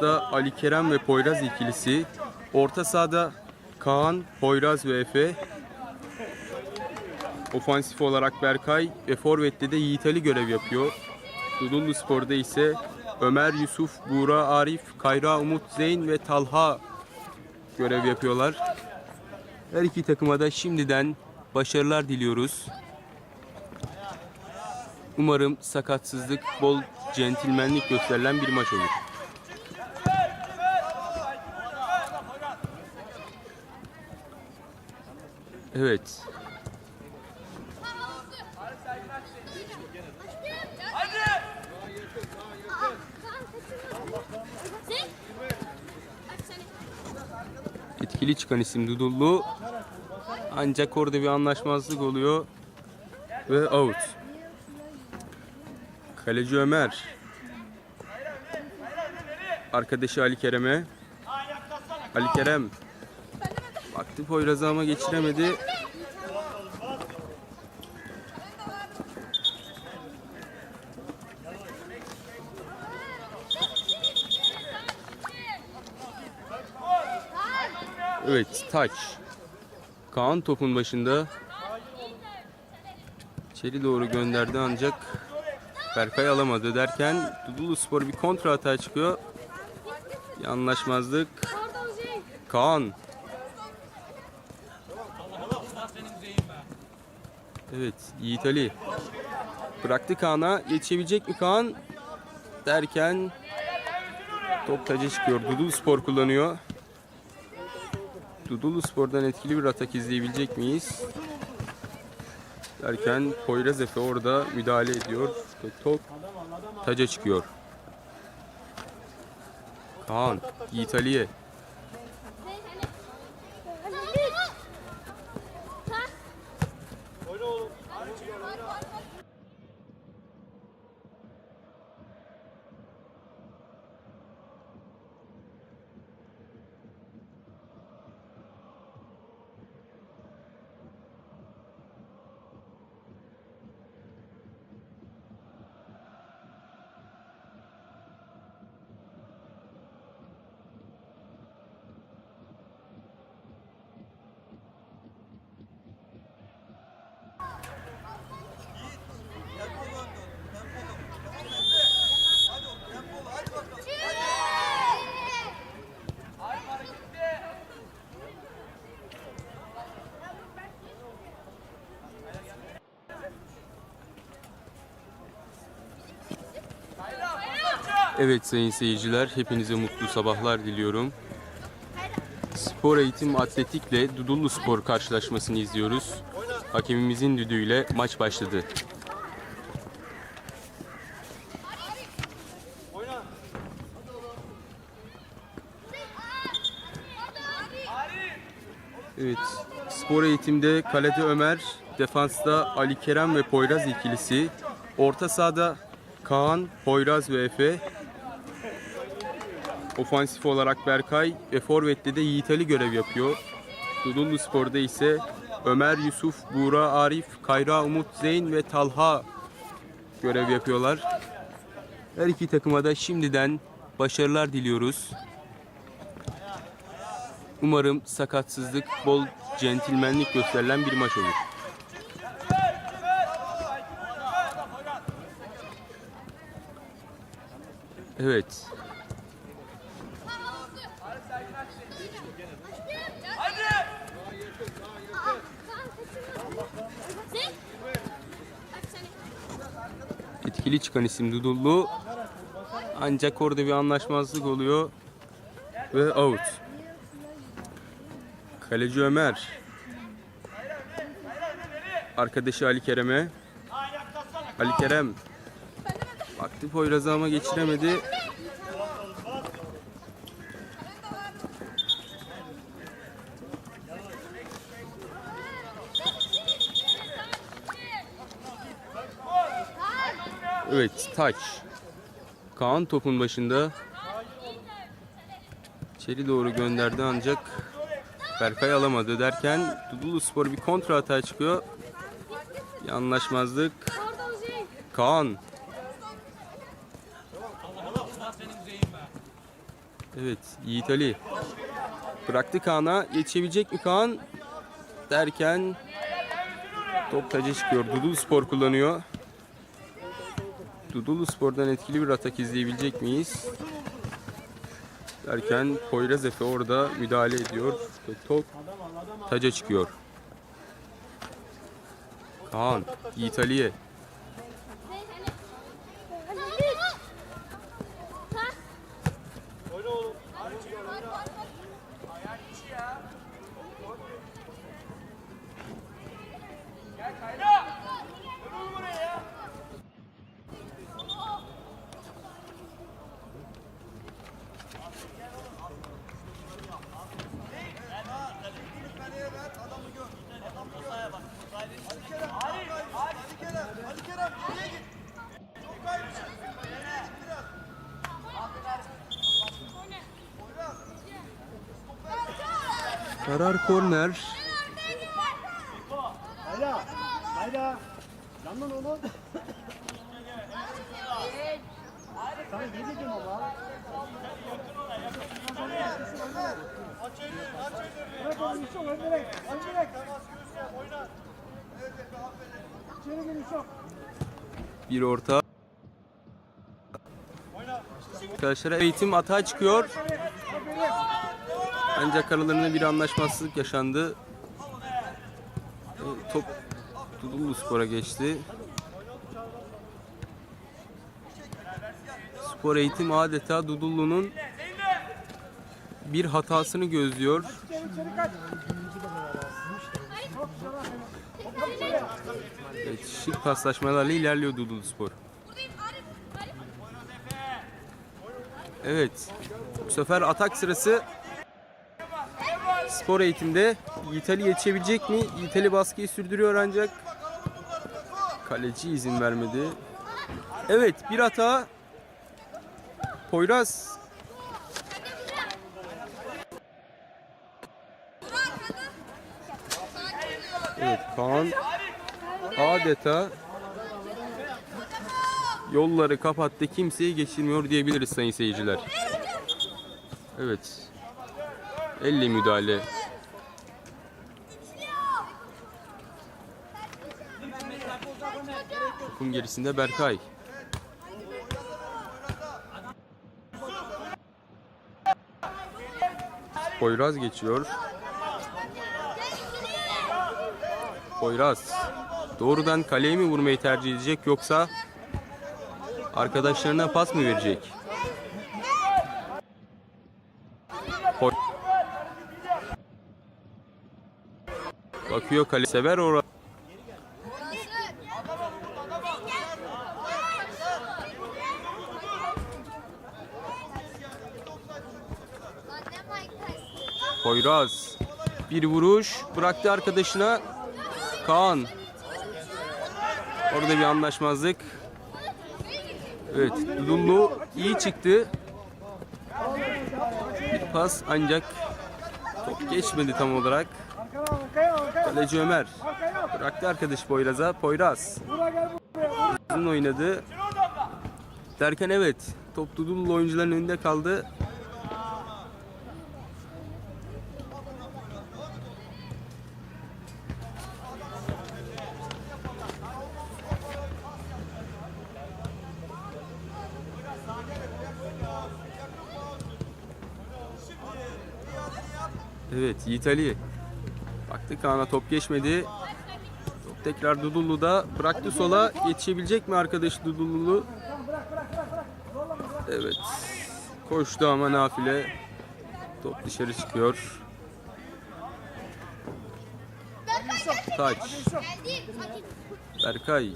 Defansta Ali Kerem ve Poyraz ikilisi. Orta sahada Kaan, Poyraz ve Efe. Ofansif olarak Berkay ve Forvet'te de Yiğit Ali görev yapıyor. Dudullu Spor'da ise Ömer, Yusuf, Buğra, Arif, Kayra, Umut, Zeyn ve Talha görev yapıyorlar. Her iki takıma da şimdiden başarılar diliyoruz. Umarım sakatsızlık, bol centilmenlik gösterilen bir maç olur. Evet. Etkili çıkan isim Dudullu. Ancak orada bir anlaşmazlık oluyor. Ve out. Kaleci Ömer. Arkadaşı Ali Kerem'e. Ali Kerem. Baktı Poyraz'ı ama geçiremedi. Evet, taç. Kaan topun başında. İçeri doğru gönderdi ancak Berkay alamadı derken Dudullu Spor bir kontra hata çıkıyor. Bir anlaşmazlık. Kaan. Evet Yiğit Ali. Bıraktı Kaan'a. Yetişebilecek mi Kaan? Derken top taca çıkıyor. Dudullu Spor kullanıyor. Dudullu Spor'dan etkili bir atak izleyebilecek miyiz? Derken Poyraz Efe orada müdahale ediyor ve top taca çıkıyor. Kaan, Yiğit Ali'ye. Evet sayın seyirciler, hepinize mutlu sabahlar diliyorum. Spor Eğitim Atletik'le Dudullu Spor karşılaşmasını izliyoruz. Hakemimizin düdüğüyle maç başladı. Evet, spor eğitimde kalede Ömer, defansta Ali Kerem ve Poyraz ikilisi, orta sahada Kaan, Poyraz ve Efe, ofansif olarak Berkay ve Forvet'te de Yiğit Ali görev yapıyor. Dudullu Spor'da ise Ömer, Yusuf, Buğra, Arif, Kayra, Umut, Zeyn ve Talha görev yapıyorlar. Her iki takıma da şimdiden başarılar diliyoruz. Umarım sakatsızlık, bol centilmenlik gösterilen bir maç olur. Evet. Etkili çıkan isim Dudullu. Ancak orada bir anlaşmazlık oluyor. Ve out. Kaleci Ömer. Arkadaşı Ali Kerem'e. Ali Kerem. Baktı Poyraz'ı ama geçiremedi. Evet taç. Kaan topun başında. İçeri doğru gönderdi ancak Berkay alamadı derken Dudullu Spor bir kontra hata çıkıyor. Bir anlaşmazlık. Kaan. Evet Yiğit Ali. Bıraktı Kaan'a. Yetişebilecek mi Kaan? Derken top taca çıkıyor. Dudul Spor kullanıyor. Dudullu Spor'dan etkili bir atak izleyebilecek miyiz? Derken Poyraz Efe orada müdahale ediyor. Ve top taca çıkıyor. Kaan, Yiğit Ali'ye. Karar korner. Hayda. Hayda. Yandan oğlum. Bir orta. Arkadaşlar eğitim atağa çıkıyor. Ancak aralarında bir anlaşmazlık yaşandı. E, Top Dudullu Spor'a geçti. Spor eğitim adeta Dudullu'nun bir hatasını gözlüyor. Evet, şık paslaşmalarla ilerliyor Dudullu Spor. Evet. Bu sefer atak sırası spor eğitimde Yiğitali yetişebilecek mi? Yiğitali baskıyı sürdürüyor ancak kaleci izin vermedi. Evet bir hata. Poyraz Evet Kaan adeta yolları kapattı kimseyi geçirmiyor diyebiliriz sayın seyirciler. Evet. Elle müdahale. Topun gerisinde Berkay. Poyraz geçiyor. Poyraz doğrudan kaleye mi vurmayı tercih edecek yoksa arkadaşlarına pas mı verecek? Bakıyor kale sever orada. Poyraz bir vuruş bıraktı arkadaşına Kaan. Orada bir anlaşmazlık. Evet, Dudullu iyi çıktı. Bir pas ancak top geçmedi tam olarak. Kaleci Ömer bıraktı arkadaş Poyraz'a. Poyraz uzun oynadı. Derken evet, top Dudullu oyuncuların önünde kaldı. Evet Yiğit Ali. Baktı Kaan'a top geçmedi. Top tekrar Dudullu'da. Bıraktı sola. Yetişebilecek mi arkadaş Dudullu? Evet. Koştu ama nafile. Top dışarı çıkıyor. Taç. Berkay.